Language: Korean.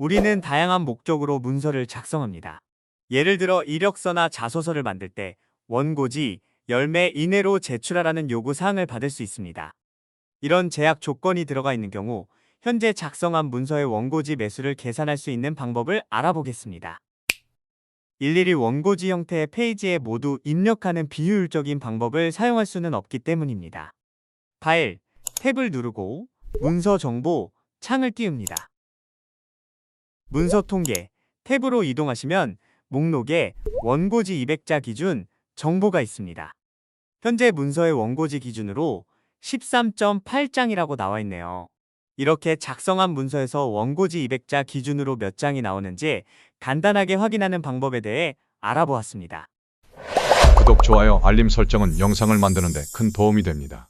우리는 다양한 목적으로 문서를 작성합니다. 예를 들어 이력서나 자소서를 만들 때 원고지 열매 이내로 제출하라는 요구 사항을 받을 수 있습니다. 이런 제약 조건이 들어가 있는 경우 현재 작성한 문서의 원고지 매수를 계산할 수 있는 방법을 알아보겠습니다. 일일이 원고지 형태의 페이지에 모두 입력하는 비효율적인 방법을 사용할 수는 없기 때문입니다. 파일, 탭을 누르고 문서 정보 창을 띄웁니다. 문서 통계 탭으로 이동하시면 목록에 원고지 200자 기준 정보가 있습니다. 현재 문서의 원고지 기준으로 13.8장이라고 나와 있네요. 이렇게 작성한 문서에서 원고지 200자 기준으로 몇 장이 나오는지 간단하게 확인하는 방법에 대해 알아보았습니다. 구독, 좋아요, 알림 설정은 영상을 만드는 데 큰 도움이 됩니다.